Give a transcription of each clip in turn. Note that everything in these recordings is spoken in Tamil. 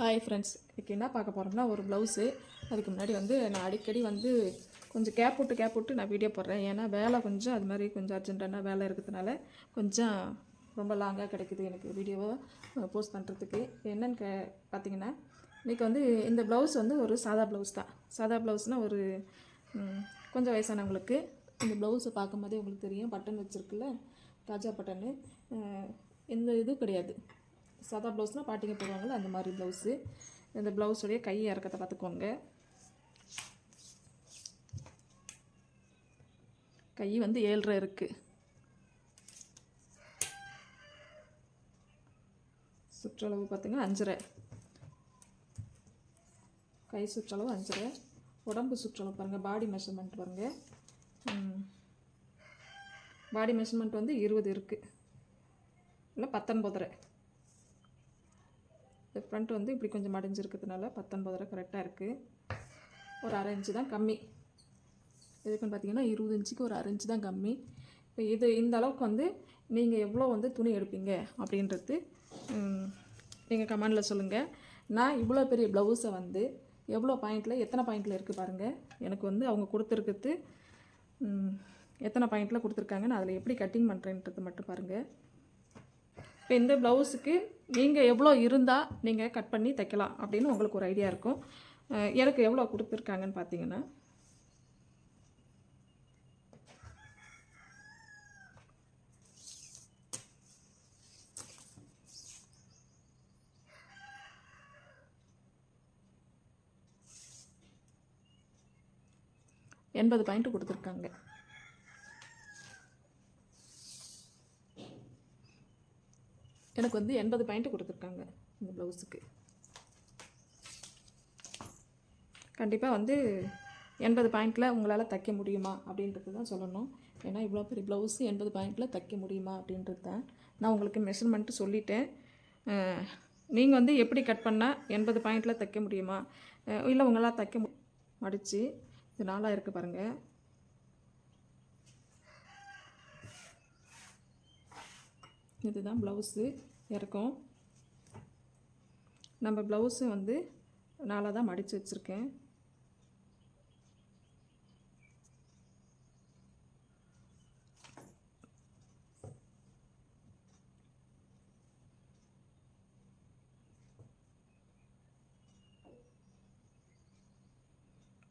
ஹாய் ஃப்ரெண்ட்ஸ் இன்றைக்கி என்ன பார்க்க போகிறோம்னா ஒரு ப்ளவுஸு அதுக்கு முன்னாடி வந்து நான் அடிக்கடி வந்து கொஞ்சம் கேப் போட்டு கேப் போட்டு நான் வீடியோ போடுறேன். ஏன்னா வேலை கொஞ்சம் அது மாதிரி கொஞ்சம் அர்ஜென்ட்டான வேலை இருக்கிறதுனால கொஞ்சம் ரொம்ப லாங்காக கிடைக்குது எனக்கு வீடியோவை போஸ்ட் பண்ணுறதுக்கு என்னன்னு கே பார்த்தீங்கன்னா இன்றைக்கி வந்து இந்த ப்ளவுஸ் வந்து ஒரு சாதா ப்ளவுஸ் தான். சாதா ப்ளவுஸ்னால் ஒரு கொஞ்சம் வயசானவங்களுக்கு இந்த ப்ளவுஸை பார்க்கும் போதே உங்களுக்கு தெரியும். பட்டன் வச்சுருக்குல்ல ராஜா பட்டன்னு. எந்த இதுவும் கிடையாது. சாதா ப்ளவுஸ்னால் பாட்டிங்க போடுவாங்கள்ல அந்த மாதிரி ப்ளவுஸு இந்த ப்ளவுஸுடைய கை இறக்கத்தை பார்த்துக்கோங்க. கை வந்து ஏழ்ரை இருக்குது சுற்றளவு பார்த்திங்கன்னா அஞ்சரை. கை சுற்றளவு அஞ்சரை. உடம்பு சுற்றளவு பாருங்கள் பாடி மெஷர்மெண்ட் பாருங்கள் பாடி மெஷர்மெண்ட் வந்து இருபது இருக்குது இல்லை பத்தொன்பதரை. இந்த ஃப்ரண்ட் வந்து இப்படி கொஞ்சம் மடிஞ்சிருக்கிறதுனால பத்தொன்பதரை கரெக்டாக இருக்குது ஒரு அரை இன்ச்சு தான் கம்மி. எதுக்குன்னு பார்த்தீங்கன்னா இருபது இன்ச்சுக்கு ஒரு அரை இன்ச்சு தான் கம்மி. இப்போ இது இந்த அளவுக்கு வந்து நீங்கள் எவ்வளோ வந்து துணி எடுப்பீங்க அப்படின்றது நீங்கள் கமெண்டில் சொல்லுங்கள் நான் இவ்வளோ பெரிய ப்ளவுஸை வந்து எவ்வளோ பாயிண்டில் எத்தனை பாயிண்டில் இருக்குது பாருங்கள் எனக்கு வந்து அவங்க கொடுத்துருக்கிறது எத்தனை பாயிண்டில் கொடுத்துருக்காங்க நான் அதில் எப்படி கட்டிங் பண்ணுறேன்றது மட்டும் பாருங்கள் இப்போ இந்த ப்ளவுஸுக்கு நீங்கள் எவ்வளோ இருந்தால் நீங்கள் கட் பண்ணி தைக்கலாம் அப்படின்னு உங்களுக்கு ஒரு ஐடியா இருக்கும். எனக்கு எவ்வளோ கொடுத்துருக்காங்கன்னு பார்த்தீங்கன்னா எண்பது பாயிண்ட் கொடுத்துருக்காங்க. எனக்கு வந்து எண்பது பாயிண்ட் கொடுத்துருக்காங்க இந்த ப்ளவுஸுக்கு கண்டிப்பாக வந்து எண்பது பாயிண்டில் உங்களால் தைக்க முடியுமா அப்படின்றது தான் சொல்லணும். ஏன்னா இவ்வளோ பெரிய ப்ளவுஸு எண்பது பாயிண்டில் தைக்க முடியுமா அப்படின்றது தான் நான் உங்களுக்கு மெஷர்மெண்ட்டு சொல்லிட்டேன். நீங்கள் வந்து எப்படி கட் பண்ணால் எண்பது பாயிண்டில் தைக்க முடியுமா? இல்லை உங்களால் தைக்க மு மடித்து இது நாளாக இருக்குது பாருங்கள் இதுதான் ப்ளவுஸு இறக்கம் நம்ம ப்ளவுஸு வந்து நாளாக தான் மடித்து வச்சுருக்கேன்.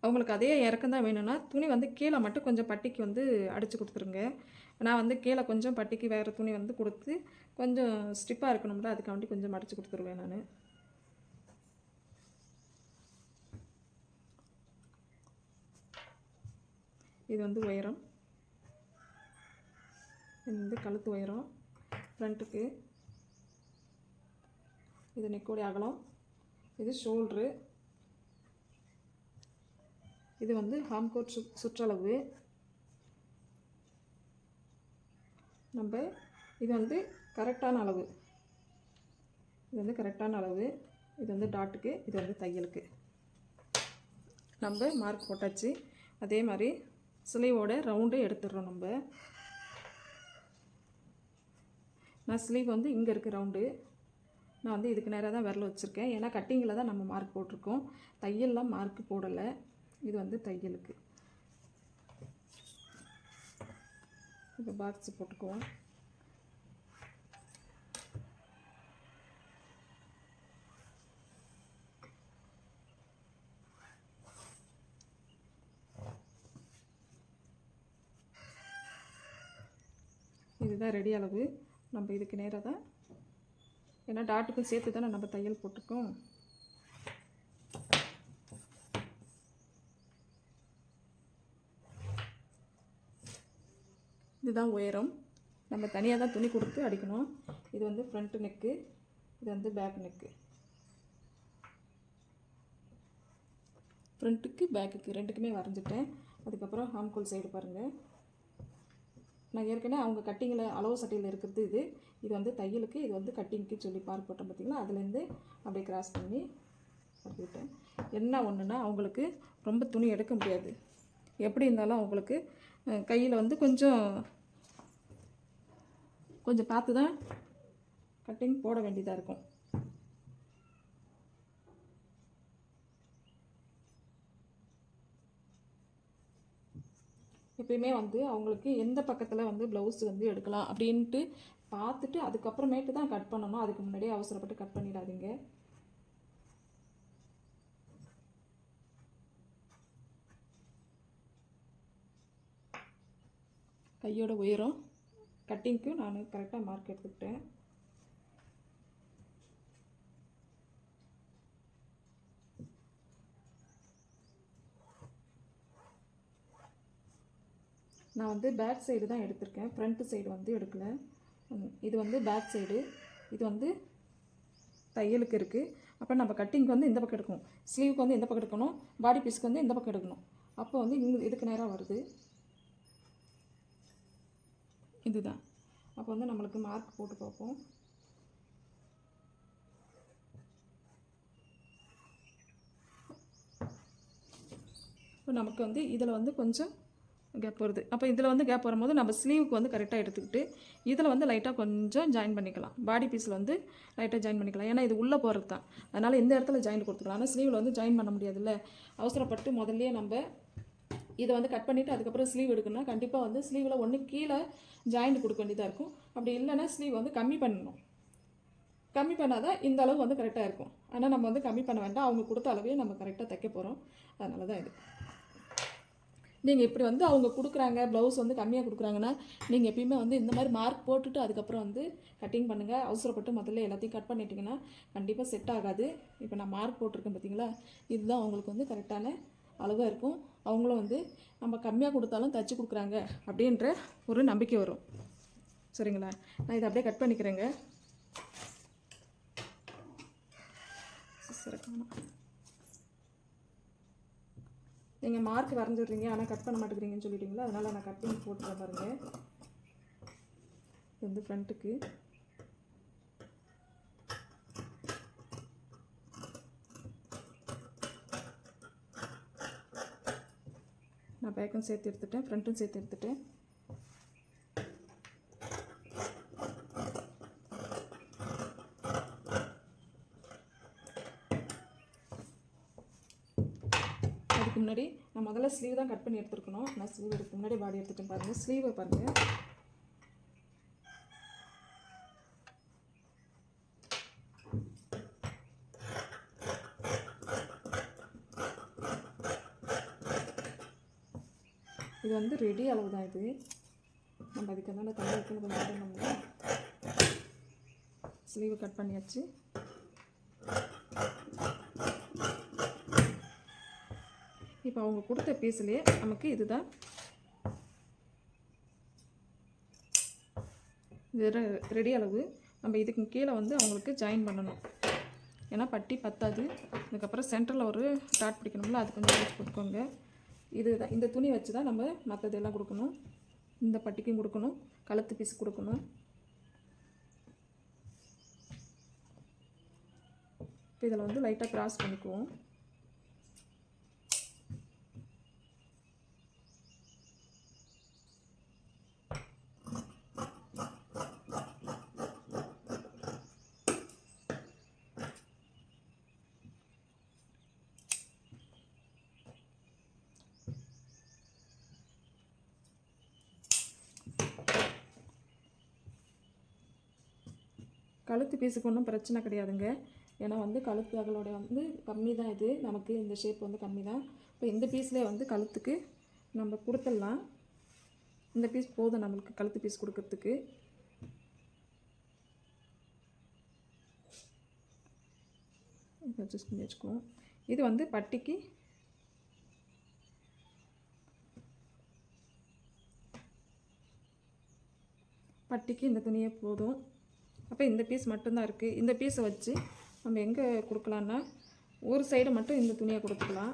அவங்களுக்கு அதே இறக்கம் தான் வேணும்னா துணி வந்து கீழே மட்டும் கொஞ்சம் பட்டிக்கு வந்து அடித்து கொடுத்துருங்க. நான் வந்து கீழே கொஞ்சம் பட்டிக்கு வேறு துணி வந்து கொடுத்து கொஞ்சம் ஸ்டிப்பாக இருக்கணும்ல அதுக்காண்டி கொஞ்சம் மடித்து கொடுத்துருவேன் நான். இது வந்து உயரம். இது வந்து கழுத்து உயரம் ஃப்ரண்ட்டுக்கு இது நெக்கோடைய அகலம். இது ஷோல்ட்ரு இது வந்து ஹாம்கோட் சு சுற்றளவு. நம்ம இது வந்து கரெக்டான அளவு. இது வந்து கரெக்டான அளவு. இது வந்து டாட்டுக்கு இது வந்து தையலுக்கு. நம்ம மார்க் போட்டாச்சு. அதே மாதிரி ஸ்லீவோட ரவுண்டு எடுத்துடுறோம் நம்ம. நான் ஸ்லீவ் வந்து இங்கே இருக்குது ரவுண்டு நான் வந்து இதுக்கு நேராக தான் விரல் வச்சுருக்கேன். ஏன்னா கட்டிங்கில் தான் நம்ம மார்க் போட்டிருக்கோம். தையல்லாம் மார்க் போடலை. இது வந்து தையலுக்கு. இப்போ பாக்ஸ் போட்டுக்குவோம். இதுதான் ரெடி அளவு. நம்ம இதுக்கு நேராக தான் ஏன்னா டாட்டுக்கும் சேர்த்து தானே நம்ம தையல் போட்டிருக்கோம் இதுதான் உயரம். நம்ம தனியாக தான் துணி கொடுத்து அடிக்கணும். இது வந்து ஃப்ரண்ட் நெக்கு இது வந்து பேக் நெக்கு ஃப்ரண்ட்டுக்கு பேக்குக்கு ரெண்டுக்குமே வரைஞ்சிட்டேன். அதுக்கப்புறம் ஹாம்கோல் சைடு பாருங்கள் நான் ஏற்கனவே அவங்க கட்டிங்கில் அளவு சட்டையில் இருக்கிறது இது. இது வந்து தையலுக்கு இது வந்து கட்டிங்க்கு சொல்லி பார்க் போட்டோம் பார்த்திங்கன்னா அதுலேருந்து அப்படியே கிராஸ் பண்ணி அப்படிவிட்டேன் என்ன ஒன்றுன்னா அவங்களுக்கு ரொம்ப துணி எடுக்க முடியாது. எப்படி இருந்தாலும் அவங்களுக்கு கையில் வந்து கொஞ்சம் கொஞ்சம் பார்த்து தான் கட்டிங் போட வேண்டியதாக இருக்கும். எப்பயுமே வந்து அவங்களுக்கு எந்த பக்கத்தில் வந்து ப்ளவுஸ் வந்து எடுக்கலாம் அப்படின்ட்டு பார்த்துட்டு அதுக்கப்புறமேட்டு தான் கட் பண்ணணும். அதுக்கு முன்னாடியே அவசரப்பட்டு கட் பண்ணிடாதீங்க. கையோட உயரம் கட்டிங்க்கும் நான் கரெக்டாக மார்க் எடுத்துக்கிட்டேன். நான் வந்து பேக் சைடு தான் எடுத்திருக்கேன். ஃப்ரண்ட் சைடு வந்து எடுக்கல. இது வந்து பேக் சைடு இது வந்து தையலுக்கு இருக்குது அப்போ நம்ம கட்டிங்க்கு வந்து இந்த பக்கம் எடுக்கணும். ஸ்லீவுக்கு வந்து இந்த பக்கம் எடுக்கணும். பாடி பீஸ்க்கு வந்து இந்த பக்கம் எடுக்கணும். அப்போ வந்து இங்கே இதுக்கு நேராக வருது. இதுதான். அப்போ வந்து நம்மளுக்கு மார்க் போட்டு பார்ப்போம். இப்போ நமக்கு வந்து இதில் வந்து கொஞ்சம் கேப் வருது. அப்போ இதில் வந்து கேப் வரும்போது நம்ம ஸ்லீவுக்கு வந்து கரெக்டாக எடுத்துக்கிட்டு இதில் வந்து லைட்டாக கொஞ்சம் ஜாயின் பண்ணிக்கலாம். பாடி பீஸில் வந்து லைட்டாக ஜாயின் பண்ணிக்கலாம். ஏன்னா இது உள்ளே போகிறது தான் அதனால் இந்த இடத்துல ஜாயின் கொடுத்துக்கலாம். ஆனால் ஸ்லீவில் வந்து ஜாயின் பண்ண முடியாதுல்ல. அவசரப்பட்டு முதல்லையே நம்ம இதை வந்து கட் பண்ணிவிட்டு அதுக்கப்புறம் ஸ்லீவ் எடுக்கணும்னா கண்டிப்பாக வந்து ஸ்லீவில் ஒன்று கீழே ஜாயிண்ட் கொடுக்க வேண்டியதாக இருக்கும். அப்படி இல்லைன்னா ஸ்லீவ் வந்து கம்மி பண்ணணும். கம்மி பண்ணாதான் இந்த அளவு வந்து கரெக்டாக இருக்கும். ஆனால் நம்ம வந்து கம்மி பண்ண வேண்டாம். அவங்க கொடுத்த அளவே நம்ம கரெக்டாக தைக்க போகிறோம் அதனால தான் இது. நீங்கள் இப்படி வந்து அவங்க கொடுக்குறாங்க ப்ளவுஸ் வந்து கம்மியாக கொடுக்குறாங்கன்னா நீங்கள் எப்பயுமே வந்து இந்த மாதிரி மார்க் போட்டுட்டு அதுக்கப்புறம் வந்து கட்டிங் பண்ணுங்கள் அவசரப்பட்டு முதல்ல எல்லாத்தையும் கட் பண்ணிட்டீங்கன்னா கண்டிப்பாக செட் ஆகாது. இப்போ நான் மார்க் போட்டிருக்கேன் பார்த்தீங்களா இதுதான் அவங்களுக்கு வந்து கரெக்டான அளவாக இருக்கும். அவங்களும் வந்து நம்ம கம்மியாக கொடுத்தாலும் தச்சு கொடுக்குறாங்க அப்படின்ற ஒரு நம்பிக்கை வரும். சரிங்களா? நான் இதை அப்படியே கட் பண்ணிக்கிறேங்க. நீங்கள் மார்க் வரைஞ்சிடுறீங்க. ஆனால் கட் பண்ண மாட்டேங்கிறீங்கன்னு சொல்லிட்டீங்களா? அதனால் நான் கட் பண்ணி போட்டுறேன் பாருங்கள் இது வந்து ஃப்ரண்ட்டுக்கு பேக்கும் சேர்த்து எடுத்துட்டேன் ஃப்ரண்ட்டும் சேர்த்து எடுத்துட்டேன். அதுக்கு முன்னாடி நான் முதல்ல ஸ்லீவ் தான் கட் பண்ணி எடுத்துருக்கணும். நான் ஸ்லீவ் எடுத்து முன்னாடி பாடி எடுத்துட்டேன் பாருங்கள் ஸ்லீவை பாருங்கள் இது வந்து ரெடி அளவு தான் இது. நம்ம அதுக்கு என்னென்ன தண்ணி வைக்கணும் கொஞ்சம் பண்ணணும்ல ஸ்லீவை கட் பண்ணியாச்சு. இப்போ அவங்க கொடுத்த பீஸ்லேயே நமக்கு இதுதான். இது ரெடி அளவு. நம்ம இதுக்கு கீழே வந்து அவங்களுக்கு ஜாயின் பண்ணணும். ஏன்னா பட்டி பத்தாது. அதுக்கப்புறம் சென்டரில் ஒரு டாட் பிடிக்கணும்ல அது கொஞ்சம் வச்சு கொடுக்கோங்க இது தான் இந்த துணி வச்சு தான் நம்ம மற்றதெல்லாம் கொடுக்கணும். இந்த பட்டிக்கும் கொடுக்கணும் கழுத்து பீஸ் கொடுக்கணும். இப்போ இதில் வந்து லைட்டாக க்ராஸ் பண்ணிக்குவோம். கழுத்து பீஸுக்கு ஒன்றும் பிரச்சனை கிடையாதுங்க. ஏன்னா வந்து கழுத்து அகலோட வந்து கம்மி தான் இது. நமக்கு இந்த ஷேப் வந்து கம்மி தான் இப்போ இந்த பீஸ்லேயே வந்து கழுத்துக்கு நம்ம கொடுத்துடலாம். இந்த பீஸ் போதும் நம்மளுக்கு கழுத்து பீஸ் கொடுக்கறதுக்கு. அட்ஜஸ்ட் பண்ணி வச்சுக்குவோம். இது வந்து பட்டிக்கு பட்டிக்கு இந்த துணியே போதும். அப்போ இந்த பீஸ் மட்டும்தான் இருக்குது இந்த பீஸை வச்சு நம்ம எங்கே கொடுக்கலான்னா ஒரு சைடு மட்டும் இந்த துணியை கொடுத்துக்கலாம்.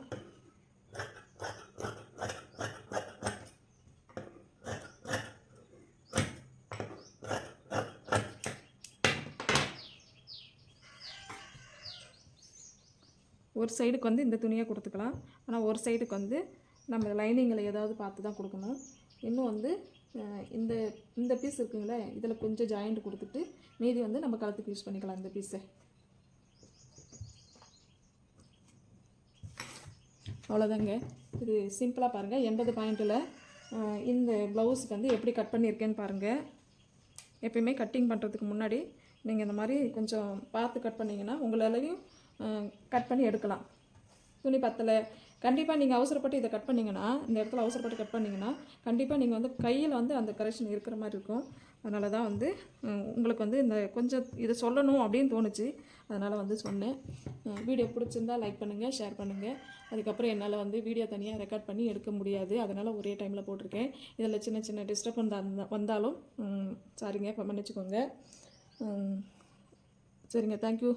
ஒரு சைடுக்கு வந்து இந்த துணியை கொடுத்துக்கலாம். ஆனால் ஒரு சைடுக்கு வந்து நம்ம லைனிங்கில் ஏதாவது பார்த்து தான் கொடுக்கணும். இன்னும் வந்து இந்த இந்த பீஸ் இருக்குங்களே இதில் கொஞ்சம் ஜாயிண்ட் கொடுத்துட்டு மீதி வந்து நம்ம கழுத்துக்கு யூஸ் பண்ணிக்கலாம் இந்த பீஸை அவ்வளோதாங்க இது சிம்பிளாக பாருங்கள் எண்பது பாயிண்டில் இந்த ப்ளவுஸுக்கு வந்து எப்படி கட் பண்ணியிருக்கேன்னு பாருங்கள் எப்பயுமே கட்டிங் பண்ணுறதுக்கு முன்னாடி நீங்கள் இந்த மாதிரி கொஞ்சம் பார்த்து கட் பண்ணிங்கன்னா உங்களாலையும் கட் பண்ணி எடுக்கலாம். துணி பத்தலை கண்டிப்பாக நீங்கள் அவசரப்பட்டு இதை கட் பண்ணிங்கன்னா இந்த இடத்துல அவசரப்பட்டு கட் பண்ணிங்கன்னா கண்டிப்பாக நீங்கள் வந்து கையில் வந்து அந்த கரெக்ஷன் இருக்கிற மாதிரி இருக்கும். அதனால தான் வந்து உங்களுக்கு வந்து இந்த கொஞ்சம் இதை சொல்லணும் அப்படின்னு தோணுச்சு. அதனால் வந்து சொன்னேன். வீடியோ பிடிச்சிருந்தா லைக் பண்ணுங்கள் ஷேர் பண்ணுங்கள் அதுக்கப்புறம் என்னால் வந்து வீடியோ தனியாக ரெக்கார்ட் பண்ணி எடுக்க முடியாது. அதனால் ஒரே டைமில் போட்டிருக்கேன். இதில் சின்ன சின்ன டிஸ்டர்ப் வந்தா வந்தாலும் சாரிங்க மன்னிச்சுக்கோங்க. சரிங்க தேங்க்யூ